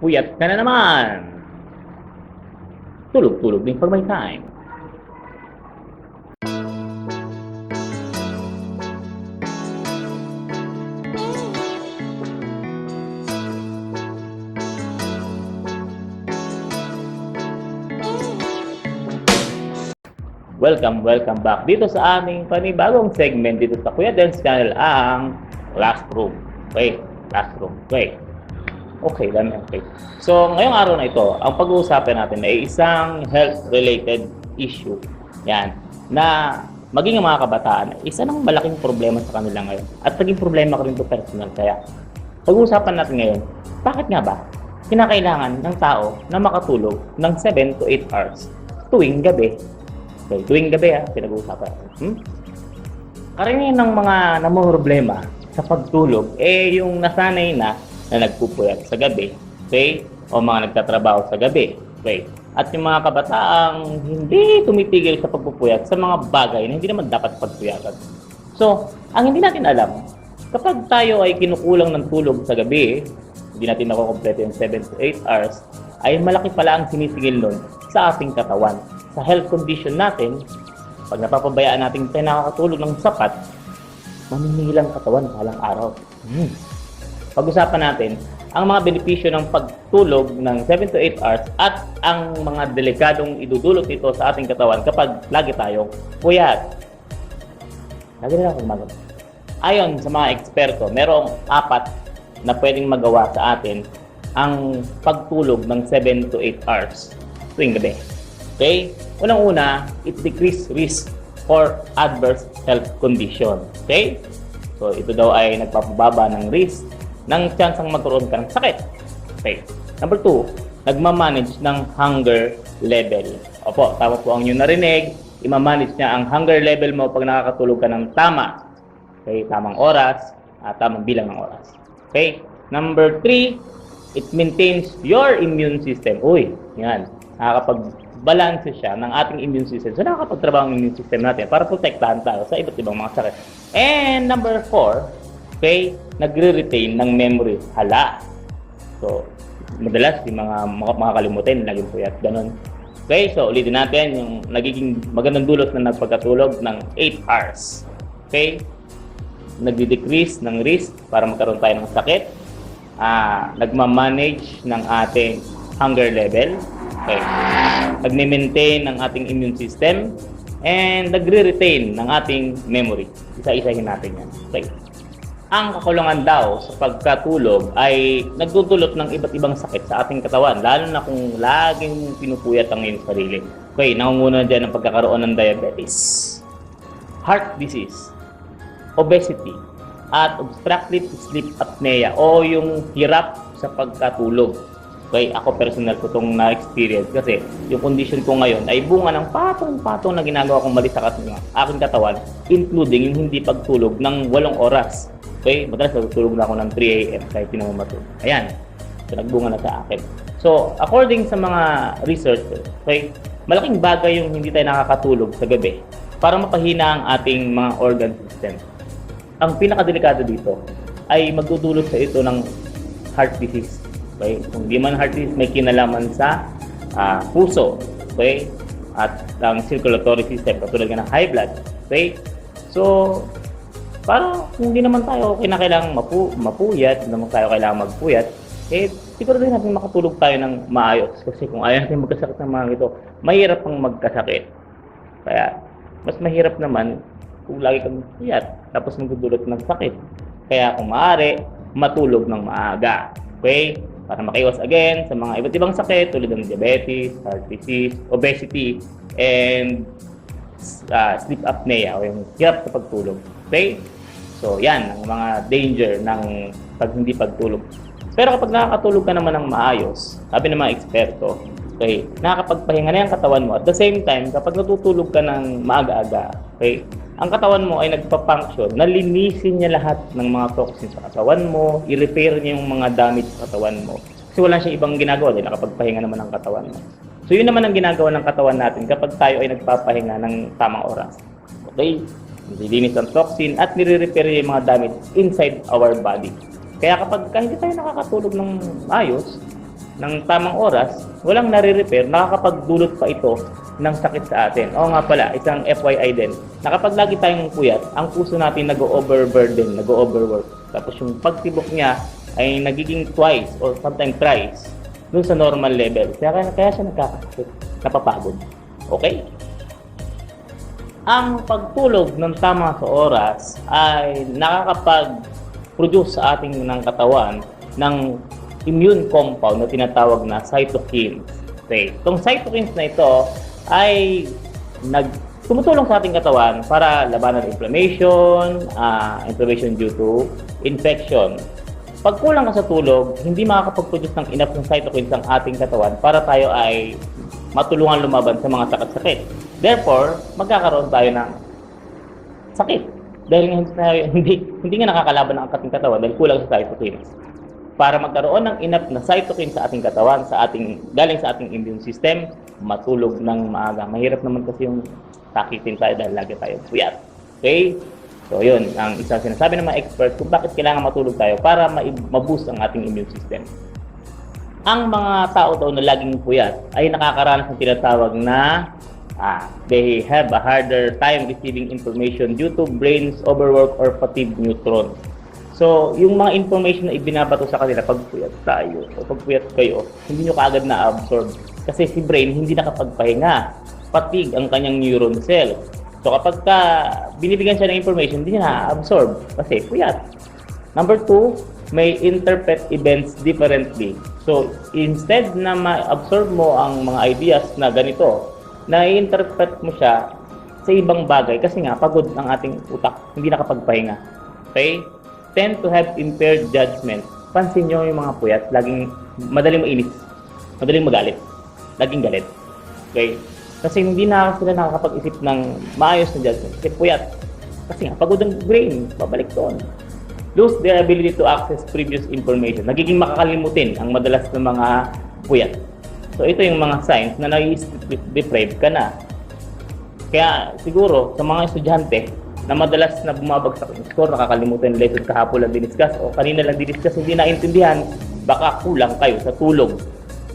Puyat ka na naman. Tulog-tulog din for my time. Welcome, welcome back dito sa aming panibagong segment dito sa Kuya Dance Channel ang Classroom. Okay, Classroom. Okay. Okay, dami okay. So, ngayong araw na ito, ang pag-uusapan natin ay isang health-related issue. Yan. Na maging ang mga kabataan, isa ng malaking problema sa kanila ngayon. At naging problema ko rin ito personal. Kaya, pag-uusapan natin ngayon, bakit nga ba kinakailangan ng tao na makatulog ng 7 to 8 hours tuwing gabi? Okay, tuwing gabi ha, pinag-uusapan. Hmm? Karamihan ng mga namumroblema sa pagtulog, eh yung nasanay na na nagpupuyat sa gabi, okay? O mga nagtatrabaho sa gabi, okay? At yung mga kabataang hindi tumitigil sa pagpupuyat sa mga bagay na hindi naman dapat pagpuyatan. So, ang hindi natin alam, kapag tayo ay kinukulang ng tulog sa gabi, hindi natin nakukompleto yung 7 to 8 hours, ay malaki pala ang sinisigil nun sa ating katawan. Sa health condition natin, pag napapabayaan natin tayo nakakatulog ng sapat, mamimilang katawan balang araw. Hmm. Pag-usapan natin ang mga benepisyo ng pagtulog ng 7 to 8 hours at ang mga delikadong idudulot nito sa ating katawan kapag lagi tayong puyat. Lagi na akong mag- Ayon sa mga eksperto, merong apat na pwedeng magawa sa atin ang pagtulog ng 7 to 8 hours tuwing gabi. Okay? Unang-una, it decrease risk for adverse health condition. Okay? So, ito daw ay nagpapababa ng risk ng chance ang magkaroon ka ng sakit. Okay. Number two, nagmamanage ng hunger level. Opo, tama po ang inyong narinig. Imamanage niya ang hunger level mo pag nakakatulog ka ng tama. Okay, tamang oras, at tamang bilang ng oras. Okay. Number three, it maintains your immune system. Uy, yan. Nakakapag-balance siya ng ating immune system. So, nakakapagtrabaho ang immune system natin para protektahan tayo sa iba't ibang mga sakit. And number four, okay, nagre-retain ng memory. Hala. So, madalas yung mga makakalimutin, laging puyat, ganun. Okay, so ulitin natin yung nagiging magandang dulot na nagpagkatulog ng 8 hours. Okay? Nagdi-decrease ng risk para magkaroon tayo ng sakit. Ah, nagma-manage ng ating hunger level. Okay. Nagme-maintain ng ating immune system and nagre-retain ng ating memory. Isa-isahin natin yan. Okay. Ang kakulangan daw sa pagkatulog ay nagdudulot ng iba't ibang sakit sa ating katawan, lalo na kung laging pinupuyat ang iyong sarili. Okay, nangunguna dyan ang pagkakaroon ng diabetes, heart disease, obesity, at obstructive sleep apnea o yung hirap sa pagkatulog. Okay, ako personal ko itong na-experience kasi yung condition ko ngayon ay bunga ng patong-patong na ginagawa kong mali sa aking katawan, including yung hindi pagtulog ng walong oras. Okay, madalas natutulog na ako ng 3 a.m. kahit hindi naman matulog. Ayan, so nagbunga na sa akin. So, according sa mga research, okay, malaking bagay yung hindi tayo nakakatulog sa gabi para mapahina ang ating mga organ system. Ang pinakadelikado dito ay magdudulot sa ito ng heart disease. Okay? Kung di man heart disease, may kinalaman sa ah, puso. Okay? At ang circulatory system, katulad ng high blood. Okay? So, para kung hindi naman tayo kinakailangan mapu mapuyat, hindi naman tayo kailangan magpuyat, eh, siguro din natin makatulog tayo ng maayos. Kasi kung ayaw natin magkasakit ng mga ito, mahirap pang magkasakit. Kaya, mas mahirap naman kung lagi kang puyat, tapos magdudulot ng sakit. Kaya kung maaari, matulog ng maaga. Okay? Para makiwas again sa mga iba't ibang sakit tulad ng diabetes, heart disease, obesity, and uh, sleep apnea o yung hirap sa pagtulog. Okay? So, yan ang mga danger ng pag hindi pagtulog. Pero kapag nakakatulog ka naman ng maayos, sabi ng mga eksperto, okay, nakakapagpahinga na yung katawan mo. At the same time, kapag natutulog ka ng maaga-aga, okay, ang katawan mo ay nagpa-function, nalinisin niya lahat ng mga toxins sa katawan mo, i-repair niya yung mga damage sa katawan mo. Kasi wala siyang ibang ginagawa dahil nakapagpahinga naman ang katawan mo. So yun naman ang ginagawa ng katawan natin kapag tayo ay nagpapahinga ng tamang oras. Okay? Nililinis ang toxin at nire-repair yung mga damage inside our body. Kaya kapag ka hindi tayo nakakatulog ng ayos, ng tamang oras, walang nare-repair, nakakapagdulot pa ito ng sakit sa atin. Oo nga pala, isang FYI din, na kapag lagi tayong puyat, ang puso natin nag-overburden, nag-overwork. Tapos yung pagtibok niya ay nagiging twice or sometimes thrice dun sa normal level. Kaya, kaya siya nagkakasakit, napapagod. Okay? Ang pagtulog ng tama sa oras ay nakakapag-produce sa ating ng katawan ng immune compound na tinatawag na cytokines. Okay. Itong cytokines na ito ay nag tumutulong sa ating katawan para labanan inflammation, ah, inflammation due to infection. Pag kulang ka sa tulog, hindi makakapag-produce ng enough ng cytokines ang ating katawan para tayo ay matulungan lumaban sa mga sakit-sakit. Therefore, magkakaroon tayo ng sakit. Dahil hindi, hindi, nga nakakalaban ang ating katawan dahil kulang sa cytokines. Para magkaroon ng enough na cytokines sa ating katawan, sa ating galing sa ating immune system, matulog ng maaga. Mahirap naman kasi yung sakitin tayo dahil lagi tayo puyat. Okay? So, yun, ang isang sinasabi ng mga expert kung bakit kailangan matulog tayo para ma- ma-boost ang ating immune system. Ang mga tao daw na laging puyat ay nakakaranas ng tinatawag na ah, they have a harder time receiving information due to brain's overwork or fatigue neutron. So, yung mga information na ibinabato sa kanila pag puyat tayo o pag puyat kayo, hindi nyo kaagad na-absorb. Kasi si brain hindi nakapagpahinga. Fatigue ang kanyang neuron cell. So, kapag ka binibigyan siya ng information, hindi niya na-absorb kasi puyat. Number two, may interpret events differently. So, instead na ma-absorb mo ang mga ideas na ganito, na-interpret mo siya sa ibang bagay kasi nga pagod ang ating utak, hindi nakapagpahinga. Okay? Tend to have impaired judgment. Pansin nyo yung mga puyat, laging madaling mainis, madaling magalit, laging galit. Okay? Kasi hindi na sila nakakapag-isip ng maayos na judgment. Kasi puyat. Kasi nga, pagod ang brain, babalik doon lose their ability to access previous information. Nagiging makakalimutin ang madalas ng mga puyat. So ito yung mga signs na nai-deprive ka na. Kaya siguro sa mga estudyante na madalas na bumabagsak yung score, nakakalimutan yung lesson kahapon lang diniscuss o kanina lang diniscuss, hindi naintindihan, baka kulang kayo sa tulog.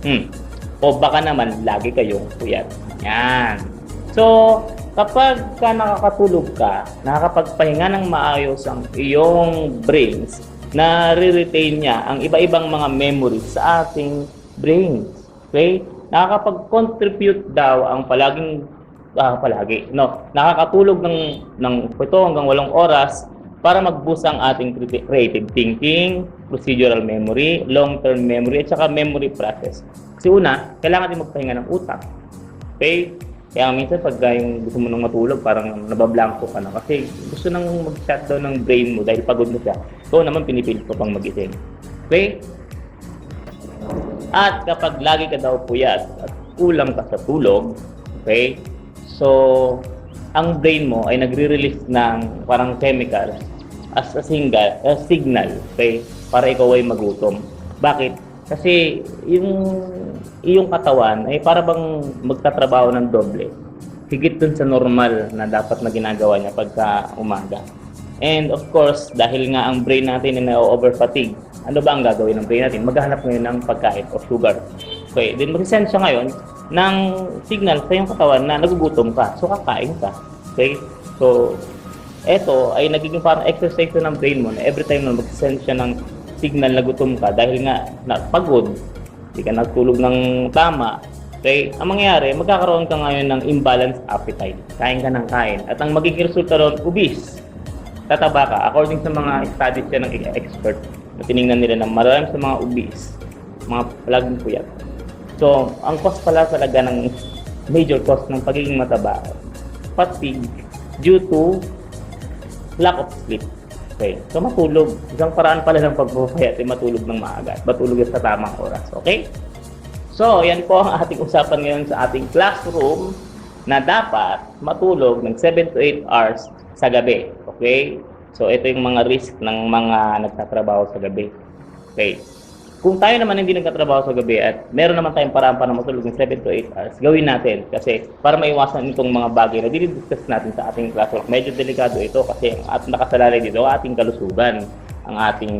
Hmm. O baka naman lagi kayong puyat. Yan. So, kapag ka nakakatulog ka, nakakapagpahinga ng maayos ang iyong brains, na retain niya ang iba-ibang mga memories sa ating brains. Okay? Nakakapag-contribute daw ang palaging ah, palagi, no, nakakatulog ng ng 7 hanggang 8 oras para mag-boost ang ating creative thinking, procedural memory, long-term memory, at saka memory process. Kasi una, kailangan din magpahinga ng utak. Okay? Kaya minsan pag yung gusto mo nang matulog, parang nabablanko ka na. Kasi gusto nang mag-shutdown ng brain mo dahil pagod mo siya. So naman pinipilit ko pang magising. Okay? At kapag lagi ka daw puyat at kulang ka sa tulog, okay? So, ang brain mo ay nagre-release ng parang chemical as a single, a signal, okay? Para ikaw ay magutom. Bakit? Kasi yung iyong katawan ay para bang magtatrabaho ng doble. Higit dun sa normal na dapat na ginagawa niya pagka umaga. And of course, dahil nga ang brain natin ay na-over fatigue, ano ba ang gagawin ng brain natin? Maghahanap ngayon ng pagkain o sugar. Okay, then mag-send siya ngayon ng signal sa iyong katawan na nagugutom ka. So, kakain ka. Okay? So, eto ay nagiging parang exercise ng brain mo na every time na mag-send siya ng signal na gutom ka dahil nga na, pagod, hindi ka nagtulog ng tama, okay, ang mangyayari, magkakaroon ka ngayon ng imbalanced appetite. Kain ka ng kain. At ang magiging resulta ron, obese. Tataba ka. According sa mga studies yan ng expert, na tiningnan nila na marami sa mga obese, mga palaging puyat. So, ang cause pala talaga ng major cause ng pagiging mataba, fatigue due to lack of sleep. Okay. So, matulog. Isang paraan pala ng pagpapayat ay matulog ng maaga. at Matulog sa tamang oras. Okay? So, yan po ang ating usapan ngayon sa ating classroom na dapat matulog ng 7 to 8 hours sa gabi. Okay? So, ito yung mga risk ng mga nagtatrabaho sa gabi. Okay. Kung tayo naman hindi nagtatrabaho sa gabi at meron naman tayong paraan para matulog ng 7 to 8 hours, gawin natin. Kasi para maiwasan itong mga bagay na dinidiscuss natin sa ating classwork. Medyo delikado ito kasi at nakasalalay dito ang ating kalusugan, ang ating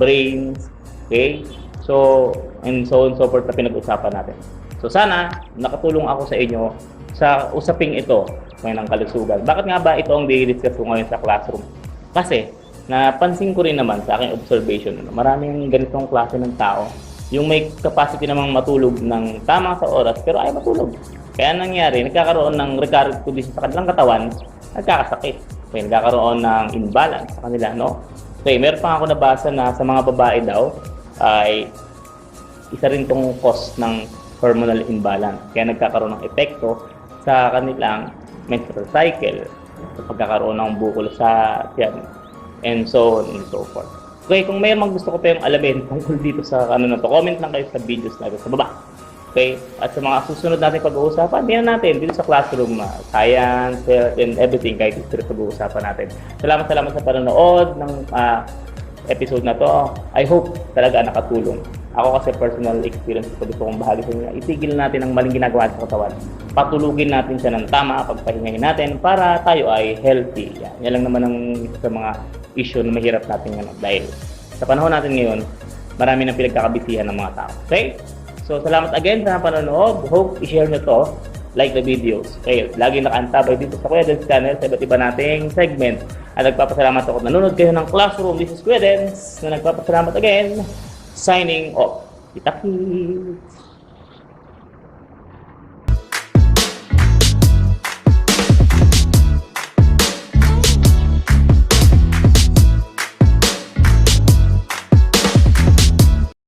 brains, okay? So, and so on so forth na pinag-usapan natin. So sana nakatulong ako sa inyo sa usaping ito ng kalusugan. Bakit nga ba ito ang di-discuss ko ngayon sa classroom? Kasi napansin ko rin naman sa aking observation, ano, maraming ganitong klase ng tao yung may capacity namang matulog ng tama sa oras pero ay matulog. Kaya nangyari, nagkakaroon ng recurrent condition sa kanilang katawan, nagkakasakit. Kaya nagkakaroon ng imbalance sa kanila, no? Okay, meron pa ako nabasa na sa mga babae daw ay isa rin tong cause ng hormonal imbalance. Kaya nagkakaroon ng epekto sa kanilang menstrual cycle, sa pagkakaroon ng bukol sa tiyan, and so on and so forth. Okay, kung may mga gusto ko pa yung alamin tungkol dito sa ano na to, comment lang kayo sa videos natin sa baba. Okay? At sa mga susunod natin pag-uusapan, tingnan natin dito sa classroom, uh, science, health, and everything, kahit history pag-uusapan natin. Salamat, salamat sa panonood ng ah, episode na to. I hope talaga nakatulong. Ako kasi personal experience ko dito kong bahagi sa inyo. Itigil natin ang maling ginagawa sa katawan. Patulugin natin siya ng tama, pagpahingahin natin para tayo ay healthy. Yan, yan lang naman ang sa mga issue na mahirap natin ngayon. Dahil sa panahon natin ngayon, marami nang pinagkakabisihan ng mga tao. Okay? So, salamat again sa panonood. Hope i-share nyo to. Like the videos. Okay, lagi nakaantabay dito sa Kuya Dens channel sa iba't iba nating segment. At nagpapasalamat ako. Nanonood kayo ng Classroom. This is Kuya Dens na nagpapasalamat again. signing off. Kita-kits!